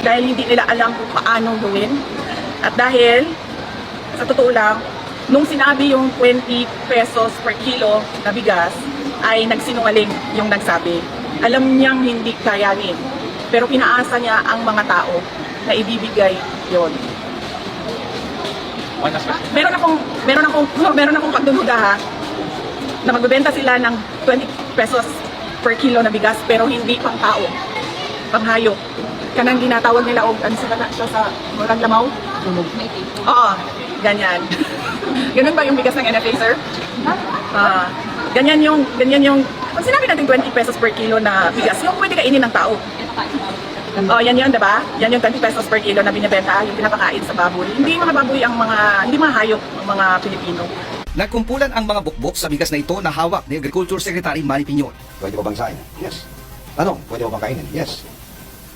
dahil hindi nila alam kung paano gawin. At dahil, sa totoo lang, nung sinabi yung 20 pesos per kilo na bigas, ay nagsinungaling yung nagsabi. Alam niyang hindi kayanin, pero pinaasa niya ang mga tao na ibibigay yon. Meron akong meron akong meron akong pagdududa ha na magbebenta sila ng 20 pesos per kilo na bigas pero hindi pang tao, pang hayop. Kanang ginatawag nila og ano sila na siya sa murag lamaw? Oo, ganyan. Ganun ba yung bigas ng NFA, sir? Ah, ganyan yung ganyan yung pag sinabi natin 20 pesos per kilo na bigas, yung pwede kainin ng tao. Oh, yan yun, 'di ba? Yan yung 20 pesos per kilo na binebenta, yung pinapakain sa baboy. Hindi mga baboy ang mga hindi mga hayop ang mga Pilipino. Nagkumpulan ang mga bukbok sa bigas na ito na hawak ni Agriculture Secretary Manny Piñon. Pwede ba bang sain? Yes. Ano? Pwede ba bang kainin? Yes.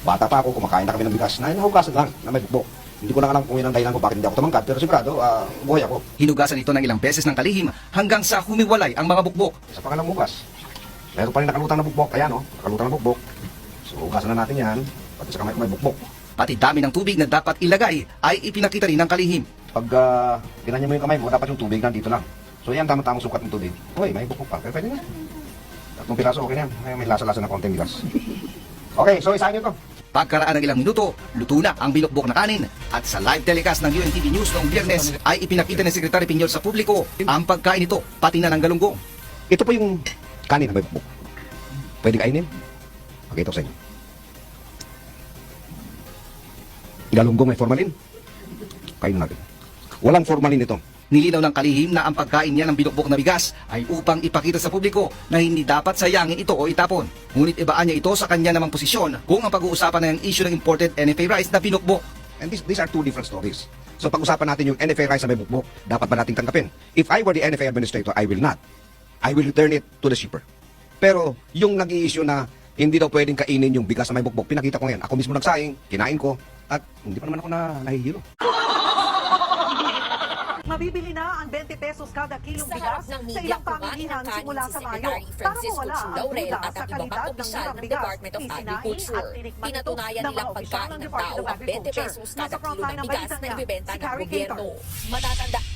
Bata pa ako, kumakain na kami ng bigas na nahugasan lang na may bukbok. Hindi ko na alam kung yun ang dahilan ko bakit hindi ako tumangkad, pero sigurado, ah, buhay ako. Hinugasan ito ng ilang beses ng kalihim hanggang sa humiwalay ang mga bukbok. Sa pangalang bugas. Meron pa rin nakalutang na bukbok. Ayan, oh. Nakalutang na bukbok. So, hugasan na natin yan. Pati sa kamay ko may bukbok. Pati dami ng tubig na dapat ilagay ay ipinakita rin ng kalihim. Pag uh, ginanya mo yung kamay mo, dapat yung tubig nandito lang. So, yan, tama-tamang sukat ng tubig. Uy, may bukbok pa. Pero pwede na. Tatlong piraso, okay na yan. May, may lasa-lasa na konting bigas. Okay, so isahin nyo to. Pagkaraan ng ilang minuto, luto na ang binukbok na kanin. At sa live telecast ng UNTV News noong biyernes ay ipinakita ni Secretary Piñol sa publiko ang pagkain nito, pati na ng galunggong. Ito po yung kanin na may bukbok. Pwede kainin. Pakita ko sa inyo. Galunggong may formalin. Kainin natin. Walang formalin ito. Nilinaw ng kalihim na ang pagkain niya ng binukbok na bigas ay upang ipakita sa publiko na hindi dapat sayangin ito o itapon. Ngunit ibaan niya ito sa kanya namang posisyon kung ang pag-uusapan na yung issue ng imported NFA rice na binukbok. And these, these are two different stories. So pag-usapan natin yung NFA rice na may bukbok, dapat ba nating tanggapin? If I were the NFA administrator, I will not. I will return it to the shipper. Pero yung nag issue na hindi daw pwedeng kainin yung bigas na may bukbok, pinakita ko ngayon. Ako mismo nagsaing, kinain ko, at hindi pa naman ako na nahihilo. Mabibili na ang 20 pesos kada kilong Sa bigas sa media, ilang pamilihan simula si sa Mayo para mawala ang at sa kalidad ng opisyal murang ng bigas. Isinain at tinikman ito ng mga opisyal ng Department of ang 20 Agriculture. pesos kada Nasa frontline ng na niya, si ng Carrie. Gator. Matatanda sa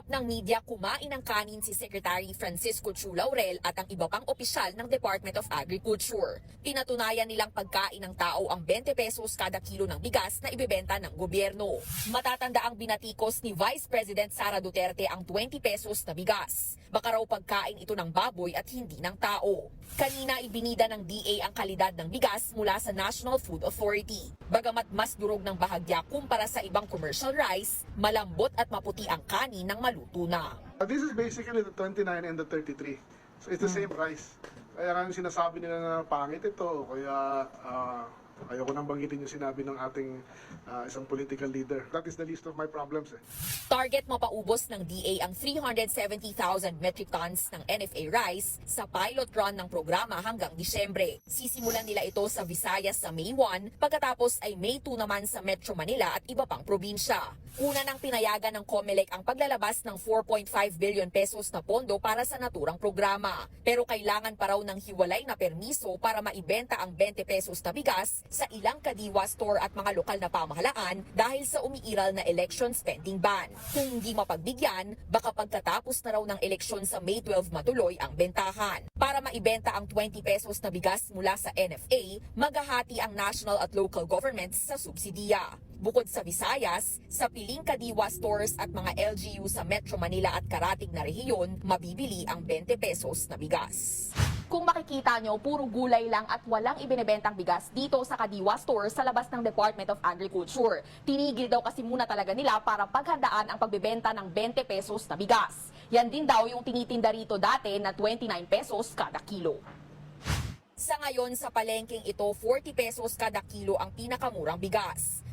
harap ng media, kumain ng kanin si Secretary Francisco Chu Laurel at ang iba pang opisyal ng Department of Agriculture. Pinatunayan nilang pagkain ng tao ang 20 pesos kada kilo ng bigas na ibebenta ng gobyerno. Matatanda ang binatikos ni Vice President Sara Duterte ang 20 pesos na bigas. Baka raw pagkain ito ng baboy at hindi ng tao. Kanina ibinida ng DA ang kalidad ng bigas mula sa National Food Authority. Bagamat mas durog ng bahagya kumpara sa ibang commercial rice, malambot at maputi ang kanin ng maluto na. Uh, This is basically the 29 and the 33. So it's the same rice. Kaya nga yung sinasabi nila na pangit ito, kaya uh, ayoko nang banggitin yung sinabi ng ating uh, isang political leader. That is the least of my problems. Eh. Target mapaubos ng DA ang 370,000 metric tons ng NFA rice sa pilot run ng programa hanggang Disyembre. Sisimulan nila ito sa Visayas sa May 1, pagkatapos ay May 2 naman sa Metro Manila at iba pang probinsya. Una nang pinayagan ng COMELEC ang paglalabas ng 4.5 billion pesos na pondo para sa naturang programa. Pero kailangan pa raw ng hiwalay na permiso para maibenta ang 20 pesos na bigas sa ilang kadiwa store at mga lokal na pamahalaan dahil sa umiiral na election spending ban. Kung hindi mapagbigyan, baka pagkatapos na raw ng eleksyon sa May 12 matuloy ang bentahan. Para maibenta ang 20 pesos na bigas mula sa NFA, maghahati ang national at local governments sa subsidiya. Bukod sa Visayas, sa piling kadiwa stores at mga LGU sa Metro Manila at karatig na rehiyon, mabibili ang 20 pesos na bigas. Kung makikita nyo, puro gulay lang at walang ibinebentang bigas dito sa Kadiwa Store sa labas ng Department of Agriculture. Tinigil daw kasi muna talaga nila para paghandaan ang pagbebenta ng 20 pesos na bigas. Yan din daw yung tinitinda rito dati na 29 pesos kada kilo. Sa ngayon sa palengking ito, 40 pesos kada kilo ang pinakamurang bigas.